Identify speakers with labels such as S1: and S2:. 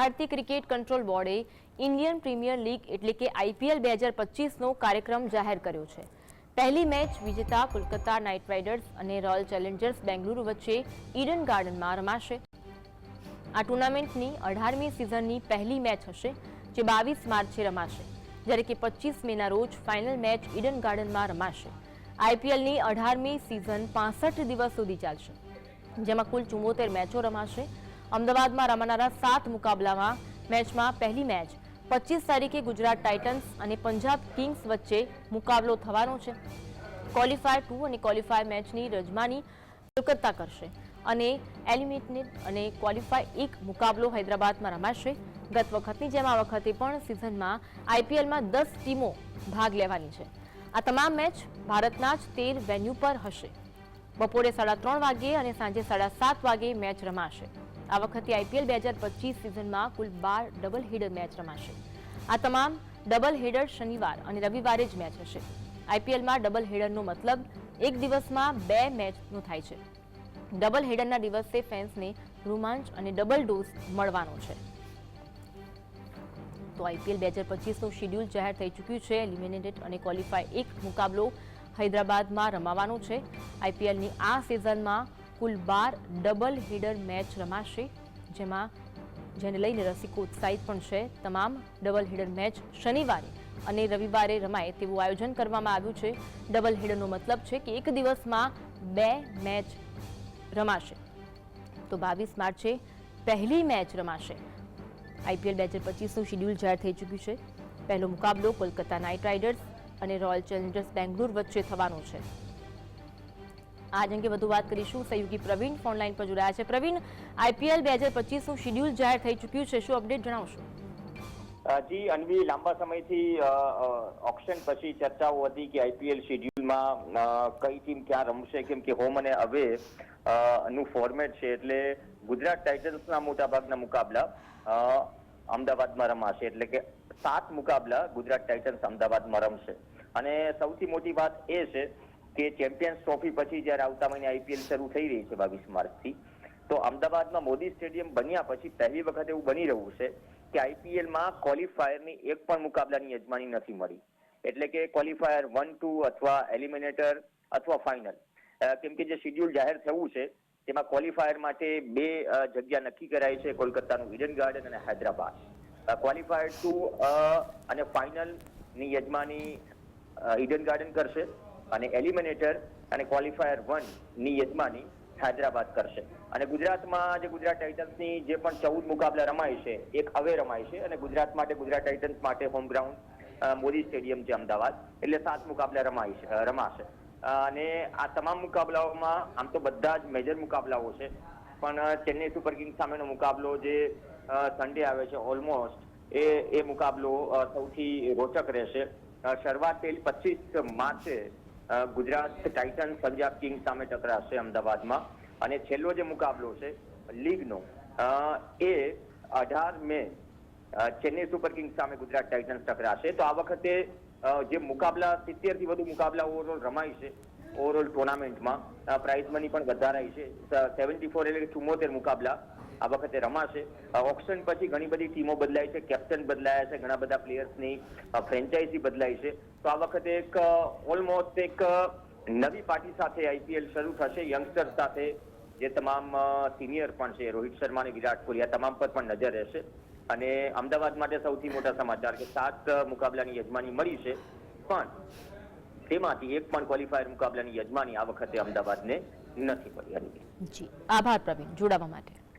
S1: ભારતીય cricket control બોર્ડે Indian premier league એટલે કે આઈપીએલ બે હજાર પચીસનો કાર્યક્રમ જાહેર કર્યો છે. પહેલી મેચ વિજેતા કોલકાતા નાઇટ રાઇડર્સ અને રોયલ ચેલેન્જર્સ બેંગલુરુ વચ્ચે ઈડન ગાર્ડનમાં રમાશે. આ ટુર્નામેન્ટની અઢારમી સિઝનની પહેલી મેચ હશે, જે બાવીસ માર્ચે રમાશે, જ્યારે કે પચીસ મેના રોજ ફાઇનલ મેચ ઈડન ગાર્ડનમાં રમાશે. આઈપીએલની અઢારમી સિઝન પાસઠ દિવસ સુધી ચાલશે, જેમાં કુલ ચુમ્મોતેર મેચો રમાશે અમદાવાદમાં રમાનારા સાત મુકાબલામાં મેચમાં પહેલી મેચ, પચીસ તારીખે ગુજરાત ટાઇટન્સ અને પંજાબ કિંગ્સ વચ્ચે મુકાબલો થવાનો છે. ક્વોલિફાય ટુ અને ક્વોલિફાય મેચની રજમાની કોલકાતા કરશે અને એલિમિનેટ અને ક્વોલિફાય એક મુકાબલો હૈદરાબાદમાં રમાશે. ગત વખતની જેમ આ વખતે પણ સિઝનમાં આઈપીએલમાં દસ ટીમો ભાગ લેવાની છે. આ તમામ મેચ ભારતના જ તેર વેન્યુ પર હશે. બપોરે સાડા ત્રણ વાગ્યે અને સાંજે સાડા સાત વાગ્યે મેચ રમાશે. આ વખતે આઈપીએલ બે હજાર પચીસ સિઝનમાં કુલ બાર ડબલ હેડર મેચ રમાશે. આ તમામ ડબલ હેડર શનિવાર અને રવિવારે જ મેચ હશે. આઈપીએલમાં ડબલ હેડરનો મતલબ એક દિવસમાં બે મેચનો થાય છે. ડબલ હેડરના દિવસે ફેન્સને રોમાંચ અને ડબલ ડોઝ મળવાનો છે. તો આઈપીએલ બે હજાર પચીસનું શેડ્યુલ જાહેર થઈ ચૂક્યું છે. એલિમિનેટેડ અને ક્વોલિફાય એક મુકાબલો હૈદરાબાદમાં રમાવાનો છે. આઈપીએલની આ સિઝનમાં કુલ બાર ડબલ હેડર મેચ રમાશે, જેમાં જેને લઈને રસિકો ઉત્સાહિત પણ છે. તમામ ડબલ હેડર મેચ શનિવારે અને રવિવારે રમાય તેવું આયોજન કરવામાં આવ્યું છે. ડબલ હેડરનો મતલબ છે કે એક દિવસમાં બે મેચ રમાશે. તો બાવીસ માર્ચે પહેલી મેચ રમાશે. આઈપીએલ બે હજાર પચીસનું શેડ્યુલ જાહેર થઈ ચૂક્યું છે. પહેલો મુકાબલો કોલકાતા નાઇટ રાઇડર્સ અને રોયલ ચેલેન્જર્સ બેંગ્લોર વચ્ચે થવાનો છે. આજ અંગે વધુ વાત કરીશું. સહયોગી પ્રવીણ ફોનલાઈન પર જોડાયા છે. પ્રવીણ આઈપીએલ બે હજાર પચીસનું શેડ્યુલ જાહેર થઈ ચૂક્યું છે. શું અપડેટ જણાવશો?
S2: જી અન્વી લાંબા સમયથી અ, પછી ચર્ચાઓ હતી કે આઈપીએલ શેડ્યુલમાં કઈ ટીમ ક્યાં રમશે કેમ કે હોમ અને અવે નું ફોર્મેટ છે એટલે ગુજરાત ટાઇટન્સના મોટાભાગના મુકાબલા અમદાવાદમાં રમાશે. એટલે કે સાત મુકાબલા ગુજરાત ટાઇટન્સ અમદાવાદમાં રમશે. અને સૌથી મોટી વાત એ છે કે ચેમ્પિયન્સ ટ્રોફી પછી જ્યારે આવતા મહિને આઈપીએલ શરૂ થઈ રહી છે બાવીસ માર્ચથી, તો અમદાવાદમાં મોદી સ્ટેડિયમ બન્યા પછી પહેલી વખત એવું બની રહ્યું છે કે આઈપીએલમાં ક્વોલિફાયરની એક પણ મુકાબલાની યજમાની નથી મળી. એટલે કે ક્વોલિફાયર વન, ટુ અથવા એલિમિનેટર અથવા ફાઇનલ. કેમ કે જે શેડ્યુલ જાહેર થયું છે, તેમાં ક્વોલિફાયર માટે બે જગ્યા નક્કી કરાઈ છે, કોલકાતાનું ઈડન ગાર્ડન અને હૈદરાબાદ. ક્વોલિફાયર ટુ અને ફાઇનલની યજમાની ઇડન ગાર્ડન કરશે. અને એલિમિનેટર અને ક્વોલિફાયર વનની યજમાની હૈદરાબાદ કરશે. અને ગુજરાતમાં જે ગુજરાત ટાઇટન્સની જે પણ ચૌદ મુકાબલા રમાય છે, એક હવે રમાય છે અને ગુજરાત માટે, ગુજરાત ટાઇટન્સ માટે હોમ ગ્રાઉન્ડ મોદી સ્ટેડિયમ છે અમદાવાદ. એટલે સાત મુકાબલા રમાય છે રમાશે. અને આ તમામ મુકાબલાઓમાં આમ તો બધા જ મેજર મુકાબલાઓ છે, પણ ચેન્નઈ સુપર કિંગ્સ સામેનો મુકાબલો જે સન્ડે આવે છે ઓલમોસ્ટ એ એ મુકાબલો સૌથી રોચક રહેશે. શરૂઆત થયેલી પચીસ માર્ચે ગુજરાત ટાઇટન પંજાબ કિંગ્સ સામે ટકરાશે અમદાવાદમાં. અને છેલ્લો જે મુકાબલો છે, લીગનો એ અઢાર મે ચેન્નઈ સુપર કિંગ્સ સામે ગુજરાત ટાઇટન્સ ટકરાશે. તો આ વખતે જે મુકાબલા સિત્તેરથી વધુ મુકાબલા ઓવરઓલ રમાય છે ઓવરઓલ ટુર્નામેન્ટમાં પ્રાઇઝ મની પણ વધારાઈ છે. સેવન્ટી ફોર એટલે ચુમ્મોતેર મુકાબલા. આ વખતે રમાશે. ઓક્શન પછી ઘણી બધી ટીમો બદલાય છે. કેપ્ટન બદલાયા છે, ઘણા બધા પ્લેયર્સની ફ્રેન્ચાઇઝી બદલાઈ છે. તો આ વખતે એક ઓલમોસ્ટ એક નવી પાર્ટી સાથે આઈપીએલ શરૂ થશે. યંગસ્ટર સાથે જે તમામ સિનિયર પણ છે, રોહિત શર્મા અને વિરાટ કોહલી, આ તમામ પર પણ નજર રહેશે. અને અમદાવાદ માટે સૌથી મોટા સમાચાર કે સાત મુકાબલાની યજમાની મળી છે. પણ તેમાંથી એક પણ ક્વોલિફાયર મુકાબલાની યજમાની આ વખતે અમદાવાદને નથી મળી.
S1: જી. આભાર પ્રવીણ. જોડાવા માટે.